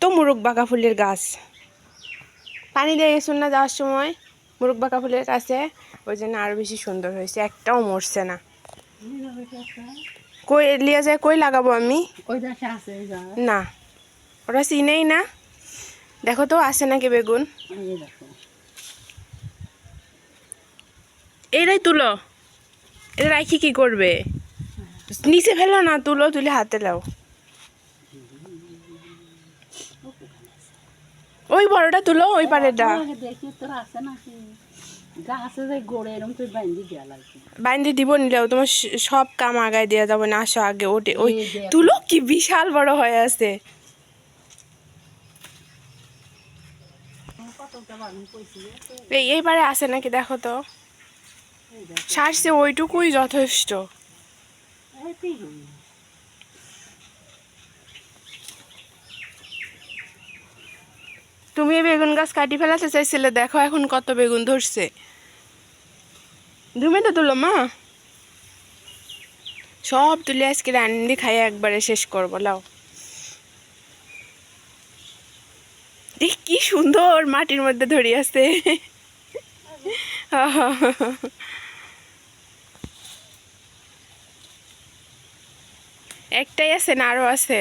কত মুরগ বাঁকা ফুলের গাছ। পানি দিয়ে গেছুন না যাওয়ার সময়। মুরগ বাঁকা ফুলের কাছে। ওই জন্য আরও বেশি সুন্দর হয়েছে একটাও মরছে না। কই লিয়া যায় কই লাগাবো আমি? না ওরা চিনেই না। দেখো তো আছে নাকি বেগুন? এই দেখো। এরাই তুলো। এটা রাখি কি করবে? নিচে ফেলো না তুলো তুলে হাতে লাও। ওই বড়টা তুলো ওই পারেটা আগে দেখি তোর আছে নাকি? গাছে যে গোড়ে এরকম তুই বাইন্দি দেওয়া লাগছে বাইন্দে দিব নিলেও তোমার সব কাম আগায় দেওয়া যাবে না আসো আগে ওটে ওই তুলো কি বিশাল বড় হয়ে আছে। এই এইবারে আছে নাকি দেখো তো। সারছে ওইটুকুই যথেষ্ট এই তুই রুই। তুমি বেগুন গাছ কাটি ফেলাতে চাইছিলে, দেখো এখন কত বেগুন ধরছে। তুমি তো তুলো, মা। সব তুলে আজকে রান্নি খাই একবারে শেষ করব, লাও। দেখ, কি সুন্দর মাটির মধ্যে ধরি আছে। একটাই আছে না আরও আছে?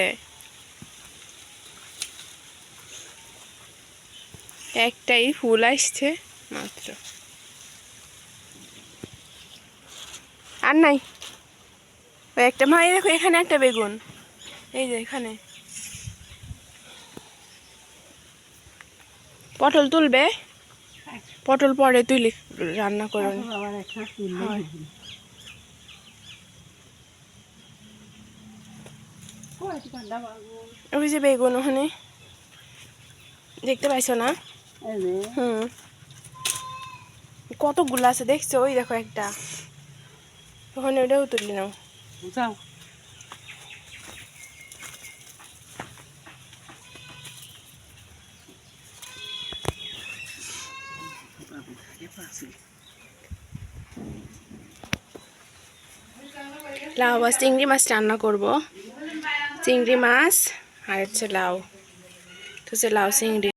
একটাই ফুল আসছে মাত্র। আর নাই? ওই একটা এই দেখো এখানে একটা বেগুন। এই যে এখানে। পটল তুলবে? পটল পরে তুলি রান্না ঠান্ডা বাবু। ওই যে বেগুন ওখানে। দেখতে পাইছো না? হুম। কতগুলো আছে দেখছ? ওই দেখো একটা। ওখানে ওটাও তুলি নাও। যাও। লাউ বা চিংড়ি মাছ রান্না করব। চিংড়ি মাছ আর হচ্ছে লাউ। তো হচ্ছে লাউ চিংড়ি।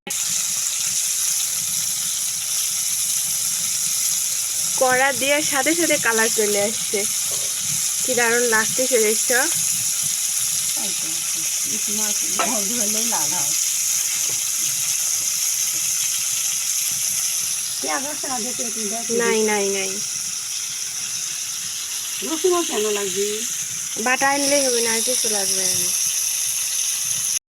কড়া দেওয়ার সাথে সাথে কালার চলে আসছে। কি দারুণ লাগতেছে দেখছ। নাই নাই নাই। রসুনও কেন লাগবে? বাটা আনলেই হবে না আর কিছু লাগবে না।